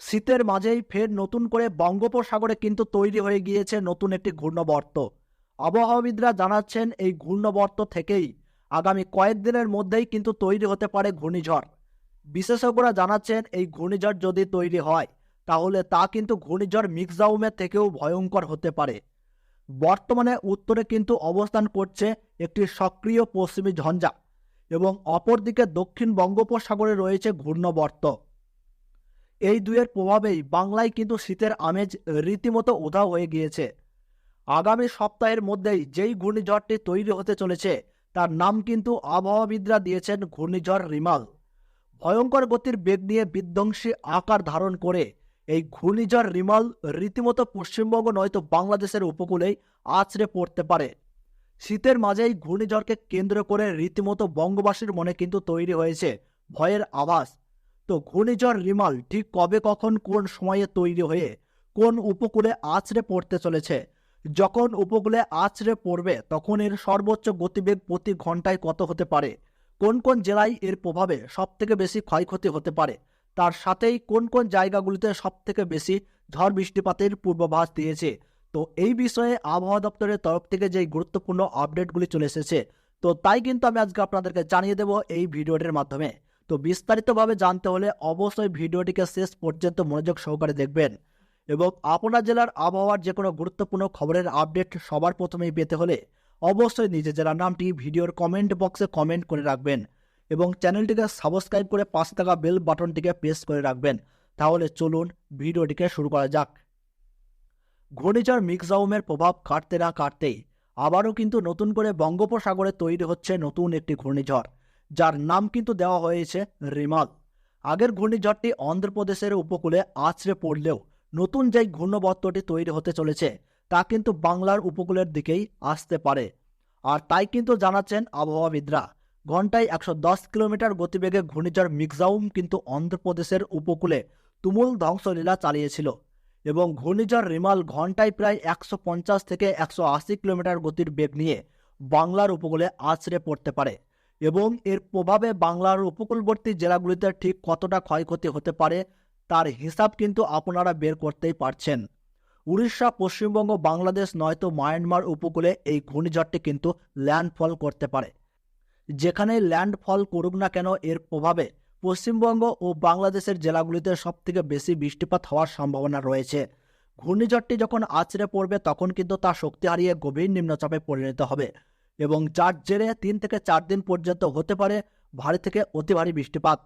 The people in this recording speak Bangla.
শীতের মাঝেই ফের নতুন করে বঙ্গোপসাগরে কিন্তু তৈরি হয়ে গিয়েছে নতুন একটি ঘূর্ণবর্ত। আবহাওয়াবিদরা জানাচ্ছেন এই ঘূর্ণবর্ত থেকেই আগামী কয়েকদিনের মধ্যেই কিন্তু তৈরি হতে পারে ঘূর্ণিঝড়। বিশেষজ্ঞরা জানাচ্ছেন এই ঘূর্ণিঝড় যদি তৈরি হয়, তাহলে তা কিন্তু ঘূর্ণিঝড় মিক্সাউমের থেকেও ভয়ঙ্কর হতে পারে। বর্তমানে উত্তরে কিন্তু অবস্থান করছে একটি সক্রিয় পশ্চিমী ঝঞ্ঝা এবং অপরদিকে দক্ষিণ বঙ্গোপসাগরে রয়েছে ঘূর্ণবর্ত। এই দুয়ের প্রভাবেই বাংলায় কিন্তু শীতের আমেজ রীতিমতো উধাও হয়ে গিয়েছে। আগামী সপ্তাহের মধ্যেই যেই ঘূর্ণিঝড়টি তৈরি হতে চলেছে, তার নাম কিন্তু আবহাওয়াবিদরা দিয়েছেন ঘূর্ণিঝড় রিমাল। ভয়ঙ্কর গতির বেগ নিয়ে বিধ্বংসী আকার ধারণ করে এই ঘূর্ণিঝড় রিমাল রীতিমতো পশ্চিমবঙ্গ নয়তো বাংলাদেশের উপকূলেই আছড়ে পড়তে পারে। শীতের মাঝেই ঘূর্ণিঝড়কে কেন্দ্র করে রীতিমতো বঙ্গবাসীর মনে কিন্তু তৈরি হয়েছে ভয়ের আভাস। তো ঘূর্ণিঝড় রিমাল ঠিক কবে কখন কোন সময়ে তৈরি হয়ে কোন উপকূলে আছড়ে পড়তে চলেছে? যখন উপকূলে আছড়ে পড়বে তখন এর সর্বোচ্চ গতিবেগ প্রতি ঘন্টায় কত হতে পারে? কোন কোন জেলায় এর প্রভাবে সবথেকে বেশি ক্ষয়ক্ষতি হতে পারে? তার সাথেই কোন কোন জায়গাগুলিতে সবথেকে বেশি ঝড় বৃষ্টিপাতের পূর্বাভাস দিয়েছে? তো এই বিষয়ে আবহাওয়া দপ্তরের তরফ থেকে যে গুরুত্বপূর্ণ আপডেটগুলি চলে এসেছে, তো তাই কিন্তু আমি আজকে আপনাদেরকে জানিয়ে দেব এই ভিডিওটির মাধ্যমে। তো বিস্তারিতভাবে জানতে হলে অবশ্যই ভিডিওটিকে শেষ পর্যন্ত মনোযোগ সহকারে দেখবেন এবং আপনার জেলার আবহাওয়ার যে কোনো গুরুত্বপূর্ণ খবরের আপডেট সবার প্রথমেই পেতে হলে অবশ্যই নিজের জেলার নামটি ভিডিওর কমেন্ট বক্সে কমেন্ট করে রাখবেন এবং চ্যানেলটিকে সাবস্ক্রাইব করে পাশে থাকা বেল বাটনটিকে প্রেস করে রাখবেন। তাহলে চলুন ভিডিওটিকে শুরু করা যাক। ঘূর্ণিঝড় মিক্সাউমের প্রভাব কাটতে না কাটতেই আবারও কিন্তু নতুন করে বঙ্গোপসাগরে তৈরি হচ্ছে নতুন একটি ঘূর্ণিঝড়। যার নাম কিন্তু দেওয়া হয়েছে রিমাল। আগের ঘূর্ণিঝড়টি অন্ধ্রপ্রদেশের উপকূলে আছড়ে পড়লেও নতুন যেই ঘূর্ণবর্তটি তৈরি হতে চলেছে, তা কিন্তু বাংলার উপকূলের দিকেই আসতে পারে। আর তাই কিন্তু জানাচ্ছেন আবহাওয়াবিদরা। ঘন্টায় একশো দশ কিলোমিটার গতিবেগে ঘূর্ণিঝড় মিক্সাউম কিন্তু অন্ধ্রপ্রদেশের উপকূলে তুমুল ধ্বংসলীলা চালিয়েছিল এবং ঘূর্ণিঝড় রিমাল ঘন্টায় প্রায় একশো পঞ্চাশ থেকে একশো আশি কিলোমিটার গতির বেগ নিয়ে বাংলার উপকূলে আছড়ে পড়তে পারে। এবং এর প্রভাবে বাংলার উপকূলবর্তী জেলাগুলিতে ঠিক কতটা ক্ষয়ক্ষতি হতে পারে তার হিসাব কিন্তু আপনারা বের করতেই পারছেন। উড়িষ্যা, পশ্চিমবঙ্গ, বাংলাদেশ নয়তো মায়ানমার উপকূলে এই ঘূর্ণিঝড়টি কিন্তু ল্যান্ডফল করতে পারে। যেখানে ল্যান্ডফল করুক না কেন এর প্রভাবে পশ্চিমবঙ্গ ও বাংলাদেশের জেলাগুলিতে সবথেকে বেশি বৃষ্টিপাত হওয়ার সম্ভাবনা রয়েছে। ঘূর্ণিঝড়টি যখন আছড়ে পড়বে তখন কিন্তু তা শক্তি হারিয়ে গভীর নিম্নচাপে পরিণত হবে। এবং যার জেরে তিন থেকে চার দিন পর্যন্ত হতে পারে ভারী থেকে অতি ভারী বৃষ্টিপাত।